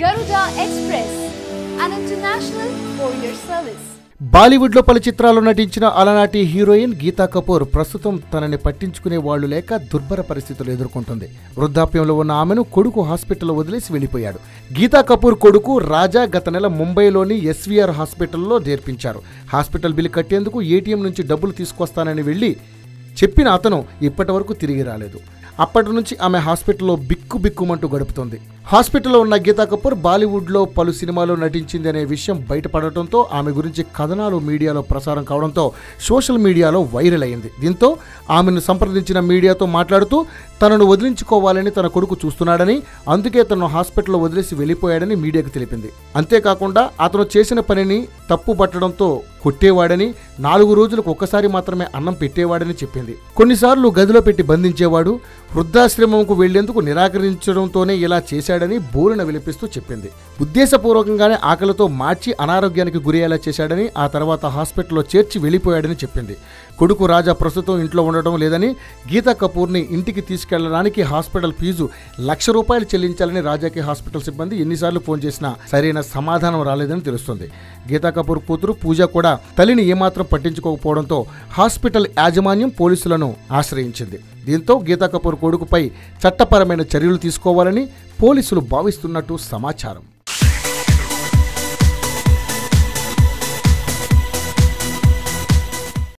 Garuda Express, an international courier service. బాలీవుడ్లో పలు చిత్రాల్లో నటించిన అలనాటి హీరోయిన్ గీతా కపూర్ ప్రస్తుతం తనని పట్టించుకునే వాళ్ళు లేక దుర్భర పరిస్థితులు ఎదుర్కొంటుంది. వృద్ధాప్యంలో ఉన్న ఆమెను కొడుకు హాస్పిటల్లో వదిలేసి వెళ్ళిపోయాడు. గీతా కపూర్ కొడుకు రాజా గత నెల ముంబైలోని ఎస్వీఆర్ హాస్పిటల్లో నేర్పించారు హాస్పిటల్ బిల్లు కట్టేందుకు ఏటీఎం నుంచి డబ్బులు తీసుకొస్తానని వెళ్ళి చెప్పిన అతను ఇప్పటి వరకు తిరిగి రాలేదు. అప్పటి నుంచి ఆమె హాస్పిటల్లో బిక్కు బిక్కుమంటూ గడుపుతోంది. హాస్పిటల్లో ఉన్న గీతా కపూర్ బాలీవుడ్లో పలు సినిమాల్లో నటించింది అనే విషయం బయటపడటంతో ఆమె గురించి కథనాలు మీడియాలో ప్రసారం కావడంతో సోషల్ మీడియాలో వైరల్ అయింది. దీంతో ఆమెను సంప్రదించిన మీడియాతో మాట్లాడుతూ తనను వదిలించుకోవాలని తన కొడుకు చూస్తున్నాడని అందుకే తనను హాస్పిటల్లో వదిలేసి వెళ్ళిపోయాడని మీడియాకు తెలిపింది. అంతేకాకుండా అతను చేసిన పనిని తప్పు పట్టడంతో కొట్టేవాడని నాలుగు రోజులకు ఒక్కసారి మాత్రమే అన్నం పెట్టేవాడని చెప్పింది. కొన్నిసార్లు గదిలో పెట్టి బంధించేవాడు వృద్ధాశ్రమంకు వెళ్ళేందుకు నిరాకరించడంతోనే ఇలా చేశాడని బోరున విలిపిస్తూ చెప్పింది. ఉద్దేశపూర్వకంగానే ఆకలితో మార్చి అనారోగ్యానికి గురయ్యేలా చేశాడని ఆ తర్వాత హాస్పిటల్లో చేర్చి వెళ్ళిపోయాడని చెప్పింది. కొడుకు రాజా ప్రస్తుతం ఇంట్లో ఉండటం లేదని గీతా కపూర్ని ఇంటికి తీసుకెళ్ళడానికి హాస్పిటల్ ఫీజు లక్ష రూపాయలు చెల్లించాలని రాజాకి హాస్పిటల్ సిబ్బంది ఎన్నిసార్లు ఫోన్ చేసినా సరైన సమాధానం రాలేదని తెలుస్తుంది. గీతా కపూర్ కూతురు పూజ కూడా తల్లిని ఏమాత్రం పట్టించుకోకపోవడంతో హాస్పిటల్ యాజమాన్యం పోలీసులను ఆశ్రయించింది. దీంతో గీతా కపూర్ కొడుకుపై చట్టపరమైన చర్యలు తీసుకోవాలని పోలీసులు భావిస్తున్నట్టు సమాచారం.